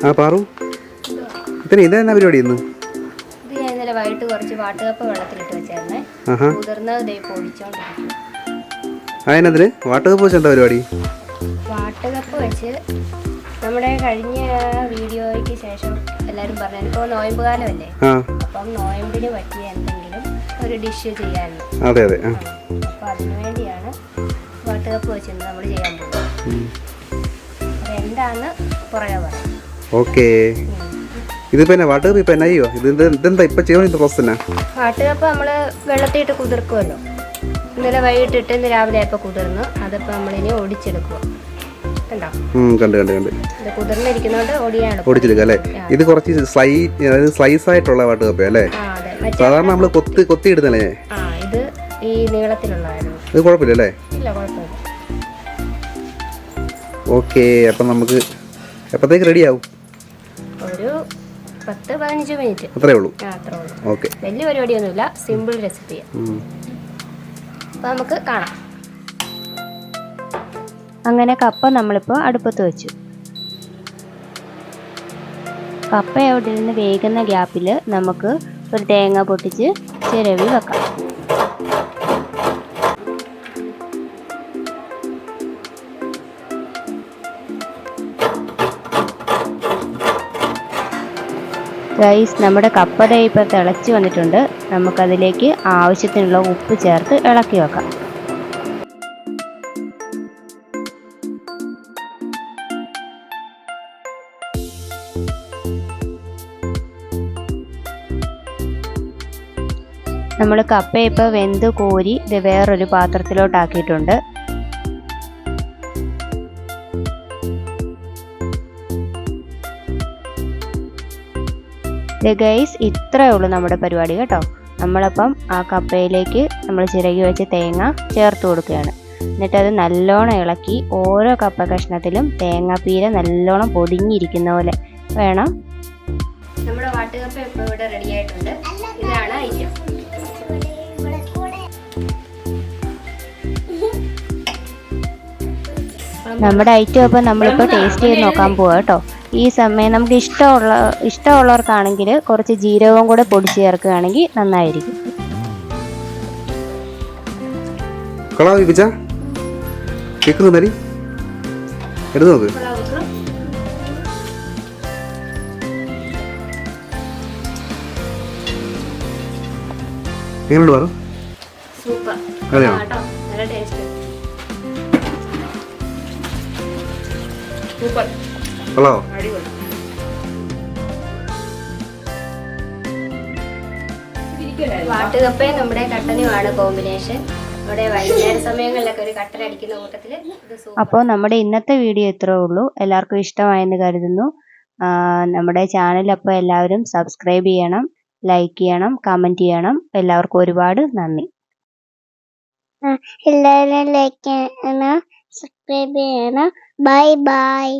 ആ പാറു. ഇത്ര ഇതെന്നാ പരിപാടി ഇന്ന്? ഇത് ഞാൻ ഇന്നലെ വൈകിട്ട് കുറച്ച് വാട്ടുകപ്പ വെള്ളത്തിലിട്ട് വെച്ചായിരുന്നേ. ആഹാ. കുതിർന്നത് ദേ പൊടിച്ചോണ്ടിരിക്കും വാട്ടുകപ്പ് പരിപാടി? വാട്ടുകപ്പ് വെച്ച് നമ്മുടെ കഴിഞ്ഞ വീഡിയോയ്ക്ക് ശേഷം എല്ലാവരും പറഞ്ഞു ഇപ്പോൾ നോയമ്പ് കാലമല്ലേ ആ. അപ്പം നോയമ്പിന് പറ്റിയ എന്തെങ്കിലും ഒരു ഡിഷ് ചെയ്യാനും അതെ അതെ. ആ. അതിനു വേണ്ടിയാണ് വാട്ടുകപ്പ് വെച്ചിരുന്നത് നമ്മൾ ചെയ്യാൻ പോകുന്നത്. ഉം. അതെന്താന്ന് പുറകെ പറയാം. ഓക്കേ. ഇത് പിന്നെ വാട്ടർ കപ്പ് എന്നാ ചെയ്യോ ഇത് ഇത് ഇതെന്താ ഇപ്പൊ ചെയ്യണം ഇത് പ്രോസസ് എന്നാ വാട്ടുകപ്പ് നമ്മൾ വെള്ളത്തിട്ട് കുതിർക്കുമല്ലോ ഇന്നലെ വൈകിട്ടിട്ട് ഇന്ന് രാവിലെ ആയപ്പോൾ കുതിർന്നു. അതിപ്പോൾ നമ്മളിനി ഓടിച്ചെടുക്കുക കണ്ടോ? കണ്ട് കണ്ട് ഓടിച്ചെടുക്കുക അല്ലേ? ഇത് കുറച്ച് സ്ലൈ അതായത് സ്ലൈസ് ആയിട്ടുള്ള വാട്ടുകപ്പ് അല്ലേ? സാധാരണ നമ്മൾ കൊത്തി കൊത്തി ഇടുന്നല്ലേ? ഇത് ഈ നീളത്തിലുള്ളതായിരുന്നു. ഇത് കുഴപ്പമില്ല അല്ലേ? ഓക്കെ അപ്പം നമുക്ക് എപ്പോഴത്തേക്ക് റെഡി ആവും. ഒരു പത്ത് പതിനഞ്ച് മിനിറ്റ്. അത്രേ ഉള്ളൂ. അത്രേ ഉള്ളൂ. ഓക്കെ. വലിയ പരിപാടിയൊന്നുമില്ല. സിമ്പിൾ റെസിപ്പിയാണ് അപ്പോൾ നമുക്ക് കാണാം. അങ്ങനെ കപ്പ നമ്മളിപ്പോൾ അടുപ്പത്ത് വെച്ചു. കപ്പ അവിടെ നിന്ന് വേകുന്ന ഗ്യാപ്പിൽ നമുക്ക് ഒരു തേങ്ങ പൊട്ടിച്ച് ചിരവി വെക്കാം. റൈസ് നമ്മുടെ കപ്പട ഇപ്പോൾ തിളച്ച് വന്നിട്ടുണ്ട്. നമുക്കതിലേക്ക് ആവശ്യത്തിനുള്ള ഉപ്പ് ചേർത്ത് ഇളക്കി വെക്കാം. നമ്മൾ കപ്പ ഇപ്പോൾ വെന്ത് കോരി ഇത് വേറൊരു പാത്രത്തിലോട്ടാക്കിയിട്ടുണ്ട്. ഗൈസ് ഇത്രയേ ഉള്ളൂ നമ്മുടെ പരിപാടി കേട്ടോ. നമ്മളപ്പം ആ കപ്പയിലേക്ക് നമ്മൾ ചിരകി വെച്ച് തേങ്ങ ചേർത്ത് കൊടുക്കുകയാണ്. എന്നിട്ട് അത് നല്ലോണം ഇളക്കി ഓരോ കപ്പ കഷ്ണത്തിലും തേങ്ങാപ്പീര നല്ലോണം പൊതിഞ്ഞിരിക്കുന്ന പോലെ വേണം. നമ്മുടെ വാട്ടുകപ്പ ഇപ്പോൾ ഇവിടെ റെഡി ആയിട്ടുണ്ട്. ഇതാണ് ഐറ്റം നമ്മുടെ ഐറ്റം അപ്പം നമ്മളിപ്പോൾ ടേസ്റ്റ് ചെയ്ത് നോക്കാൻ പോവാം കേട്ടോ. ഈ സമയം നമുക്ക് ഇഷ്ടമുള്ള ഇഷ്ടമുള്ളവർക്കാണെങ്കിൽ കുറച്ച് ജീരകവും കൂടെ പൊടിച്ച് ചേർക്കുകയാണെങ്കിൽ നന്നായിരിക്കും. എങ്ങനെയുണ്ട് പറ? സൂപ്പർ. അതെയോ? നല്ല ടേസ്റ്റ് സൂപ്പർ. അടിപൊളി വാട്ടുകപ്പയും നമ്മുടെ കട്ടനുമാണ് കോമ്പിനേഷൻ. നമ്മുടെ വൈകുന്നേര സമയങ്ങളിലൊക്കെ ഒരു കട്ടൻ അടിക്കുന്ന കൂട്ടത്തിൽ അപ്പോൾ നമ്മുടെ ഇന്നത്തെ വീഡിയോ ഇത്രേ ഉള്ളൂ. എല്ലാവർക്കും ഇഷ്ടമായെന്ന് കരുതുന്നു. നമ്മുടെ ചാനൽ അപ്പോൾ എല്ലാവരും സബ്സ്ക്രൈബ് ചെയ്യണം ലൈക്ക് ചെയ്യണം കമന്റ് ചെയ്യണം. എല്ലാവർക്കും ഒരുപാട് നന്ദി. എല്ലാവരും ലൈക്ക് ചെയ്യണം സബ്സ്ക്രൈബ് ചെയ്യണം. Bye bye